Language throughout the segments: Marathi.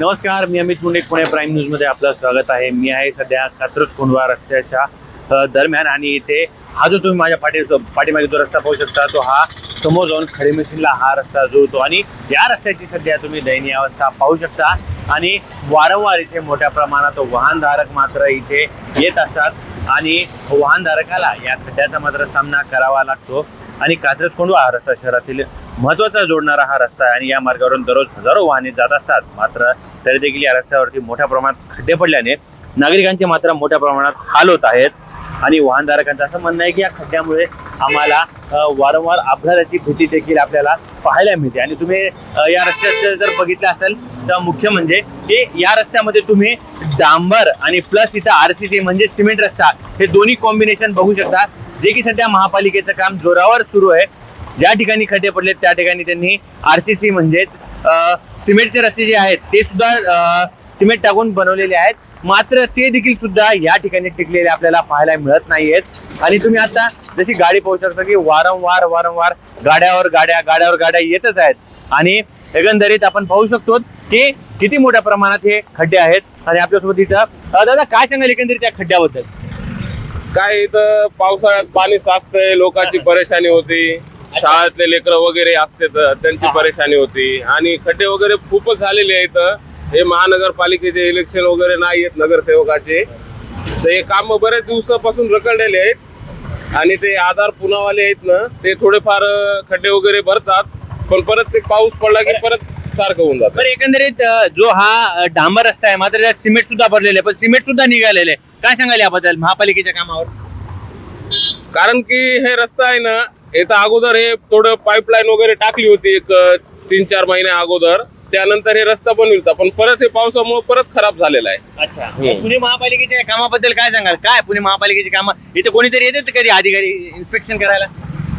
नमस्कार मी अमित मुंडे पुणे प्राईम न्यूजमध्ये आपलं स्वागत आहे. मी आहे सध्या कात्रज कोंडवा रस्त्याच्या दरम्यान आणि इथे हा जो तुम्ही माझ्या पाठी पाठीमागे जो रस्ता पाहू शकता तो हा समोर जाऊन खडे मशीनला हा रस्ता जुळतो आणि या रस्त्याची सध्या तुम्ही दयनीय अवस्था पाहू शकता. आणि वारंवार इथे मोठ्या प्रमाणात वाहनधारक मात्र इथे येत असतात आणि वाहनधारकाला या खड्ड्याचा मात्र सामना करावा लागतो. आणि कात्रज कोंडवा हा रस्ता शहरातील महत्त्वाचा जोडणारा हा रस्ता आहे आणि या मार्गावरून दररोज हजारो वाहने जात असतात. मात्र तरी देखील या रस्त्यावरती मोठ्या प्रमाणात खड्डे पडल्याने नागरिकांचे मात्र मोठ्या प्रमाणात हाल होत आहेत. आणि वाहनधारकांचं असं म्हणणं आहे की या खड्ड्यामुळे आम्हाला वारंवार अपघाताची भीती देखील आपल्याला पाहायला मिळते. आणि तुम्ही या रस्त्याचं जर बघितलं असेल तर मुख्य म्हणजे की या रस्त्यामध्ये तुम्ही डांबर आणि प्लस इथं आर सी टी म्हणजे सिमेंट रस्ता हे दोन्ही कॉम्बिनेशन बघू शकता. जे की सध्या महापालिकेचं काम जोरावर सुरू आहे. ज्या ठिकाणी खड्डे पडले त्या ठिकाणी त्यांनी आर सी सी म्हणजेच सिमेंटचे रस्ते जे आहेत ते सुद्धा सिमेंट टाकून बनवलेले आहेत. मात्र ते देखील सुद्धा या ठिकाणी टिकलेले आपल्याला पाहायला मिळत नाहीयेत. आणि तुम्ही आता जशी गाडी पाहू शकता की वारंवार वारंवार गाड्यावर गाड्या गाड्यावर गाड्या येतच आहेत. आणि एकंदरीत आपण पाहू शकतो की किती मोठ्या प्रमाणात हे खड्डे आहेत. आणि आपल्यासोबत इथं दादा काय सांगाल एकंदरीत त्या खड्ड्याबद्दल? काय इथं पावसाळ्यात पाणी साचतंय लोकांची परेशानी होती. शाळेतले लेकरं वगैरे असते तर त्यांची परेशानी होती. आणि खड्डे वगैरे खूपच झालेले आहेत हे महानगरपालिकेचे इलेक्शन वगैरे नाही आहेत नगरसेवकाचे. तर हे काम बरेच दिवसापासून रखडलेले आहेत. आणि ते आधार पुनावाले आहेत ना ते थोडेफार खड्डे वगैरे भरतात. पण परत ते पाऊस पडला की परत सारखं होऊन जातं. बरं एकंदरीत अ, जो हा डांबर रस्ता आहे मात्र त्यात सिमेंट सुद्धा भरलेले पण सिमेंट सुद्धा निघालेले. काय सांगाल याबद्दल महापालिकेच्या कामावर? कारण की हे रस्ता आहे ना इथं अगोदर हे थोडं पाईपलाईन वगैरे टाकली होती एक तीन चार महिन्या अगोदर. त्यानंतर हे रस्ता बनविलता पण परत हे पावसामुळे परत खराब झालेला आहे. अच्छा. पुणे महापालिकेच्या कामाबद्दल काय सांगाल? काय पुणे महापालिकेची कामं? इथे कोणीतरी येतात कधी अधिकारी इन्स्पेक्शन करायला?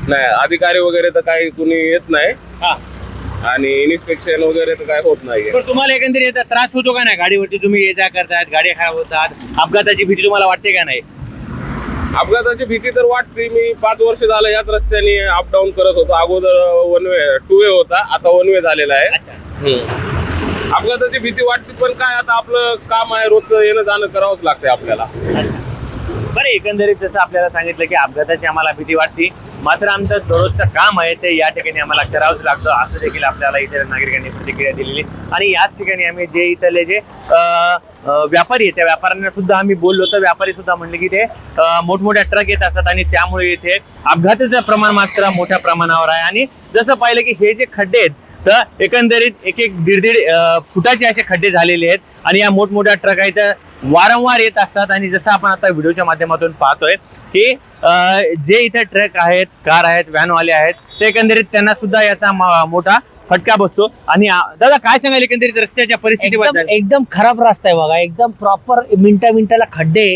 नाही अधिकारी वगैरे तर काही कुणी येत नाही. हा. आणि इन्स्पेक्शन वगैरे तर काय होत नाही पण तुम्हाला एकंदरीत याचा त्रास होतो का नाही? गाडीवरती तुम्ही ये जा करतात गाड्या खराब होतात अपघाताची भीती तुम्हाला वाटते का नाही? अपघाताची भीती तर वाटते. मी पाच वर्ष झालं याच रस्त्याने अप डाऊन करत होतो. अगोदर वन वे टू वे होता. आता वन वे झालेला आहे. अपघाताची भीती वाटते पण काय आता आपलं काम आहे रोजचं येणं जाणं करावंच लागतंय आपल्याला. बरं एकंदरीत जसं आपल्याला सांगितलं की अपघाताची आम्हाला भीती वाटते मात्र आमचं दररोजचं काम आहे ते या ठिकाणी आम्हाला करावंच लागतं असं देखील आपल्याला इतर नागरिकांनी प्रतिक्रिया दिलेली आणि याच ठिकाणी आम्ही जे इथले जे व्यापारी आहेत त्या व्यापाऱ्यांना सुद्धा आम्ही बोललो तर व्यापारी सुद्धा म्हणले की ते मोठमोठ्या ट्रक येत असतात आणि त्यामुळे इथे अपघाताचं प्रमाण मात्र मोठ्या प्रमाणावर आहे. आणि जसं पाहिलं की हे जे खड्डे आहेत तर एकंदरीत एक एक दीड दीड फुटाचे असे खड्डे झालेले आहेत. आणि या मोठमोठ्या ट्रक आहेत वारंवार येत असतात. आणि जसं आपण आता व्हिडिओच्या माध्यमातून पाहतोय की जे इथे ट्रक आहेत कार आहेत व्हॅनवाले आहेत ते एकंदरीत त्यांना सुद्धा याचा मोठा फटका बसतो. आणि दादा काय सांगाल एकंदरीत रस्त्याच्या परिस्थितीबद्दल? एकदम खराब रस्ता आहे बघा. एकदम प्रॉपर मिनटा मिनटाला खड्डे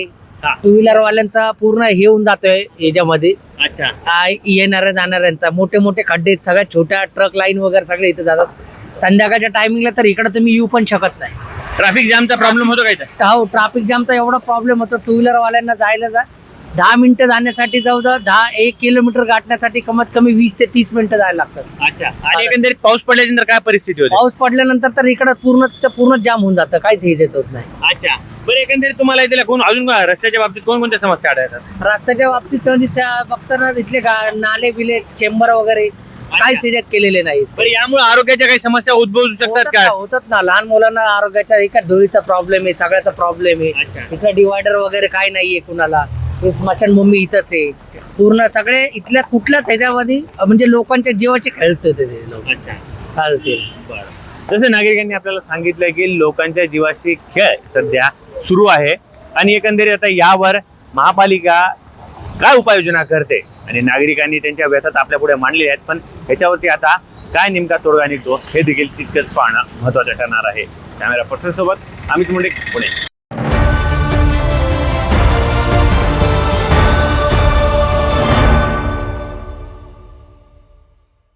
टू व्हीलर वाल्यांचा पूर्ण हे होऊन जातोय याच्यामध्ये. अच्छा. आ, येणाऱ्या जाणाऱ्यांचा. मोठे मोठे खड्डे सगळ्या छोट्या ट्रक लाईन वगैरे सगळे इथे जातात. संध्याकाळच्या टायमिंगला तर इकडे तुम्ही येऊ पण शकत नाही. ट्रॅफिक जामचा प्रॉब्लेम होतो काय हो ट्रॅफिक जामचा एवढा प्रॉब्लेम होतो. टू व्हीलर वाल्यांना जायला जा. दहा मिनिटं जाण्यासाठी जवळजवळ दहा एक किलोमीटर गाठण्यासाठी कमीत कमी वीस ते तीस मिनिटं जायला लागतात. अच्छा. आणि एकंदरीत पाऊस पडल्यानंतर काय परिस्थिती होती? पाऊस पडल्यानंतर तर इकडं पूर्ण पूर्ण जाम होऊन जातं. काहीच हे येत होत नाही. अच्छा. बरं एकंदरीत तुम्हाला इथे कोण अजून का रस्त्याच्या बाबतीत कोणकोणत्या समस्या आढळतात? रस्त्याच्या बाबतीत तर बघताना इथले गा- नाले बिले चेंबर वगैरे काहीच ह्याच्यात केलेले नाहीत. बरं यामुळे आरोग्याच्या काही समस्या उद्भवू शकतात होतात का? ना, होतात ना. लहान मुलांना आरोग्याच्या एका धुळीचा प्रॉब्लेम आहे सगळ्याचा प्रॉब्लेम आहे. इथलं डिवायडर वगैरे काही नाहीये कुणाला. हे स्मशानभूमी इथंच आहे. पूर्ण सगळे इथल्या कुठल्याच ह्याच्यामध्ये म्हणजे लोकांच्या जीवाचे खेळत ते लोक. अच्छा. असेल जसं नागरिकांनी आपल्याला सांगितलं की लोकांच्या जीवाशी खेळ सध्या सुरू आहे. आणि एकंदरीत आता यावर महापालिका काय उपाययोजना करते? आणि नागरिकांनी त्यांच्या व्यथात आपल्या पुढे मांडलेल्या आहेत पण ह्याच्यावरती आता काय नेमका तोडगा निघतो हे देखील तितकंच पाहणं महत्वाचं ठरणार आहे. कॅमेरा पर्सनसोबत अमित मुंडे पुणे.